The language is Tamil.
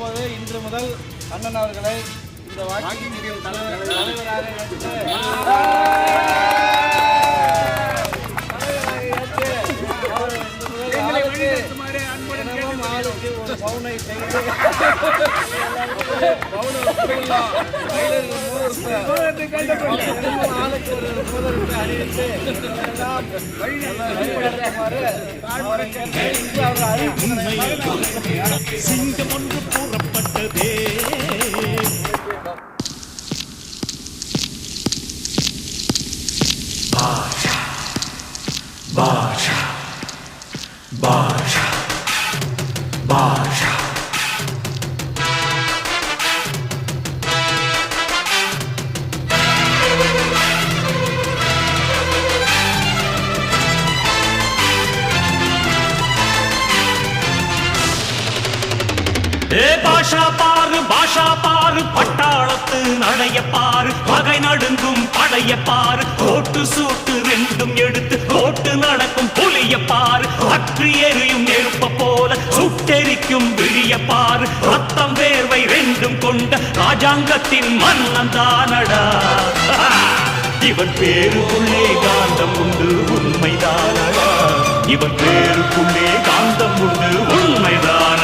அண்ணன் அவர்களை இந்த வாக்கிங் தலைவராக பவுனை செய்து ஆளுக்கு ஒரு இன்று அவர் அறிவிப்பு சிங்கம் ஒன்று பாஷா பாஷா பாஷா ஏ பாஷா பாரு பாஷா பாரு பட்டாளத்து நடைய பாரு பகை நடுங்கும் படைய பாரு கோட்டு சூட்டு வீடும் எடுத்து கோட்டு நடக்கும் புலிய பாரு. அற்றி எரியும் நெருப்ப போல சுட்டெரிக்கும் விழிய பாரு. ரத்தம் வேர்வை ரெண்டும் கொண்ட ராஜாங்கத்தின் மன்னன் தானடா. இவன் பேருக்குள்ளே காந்தம் உண்டு உண்மைதானடா. இவன் பேருக்குள்ளே காந்தம் உண்டு உண்மைதான்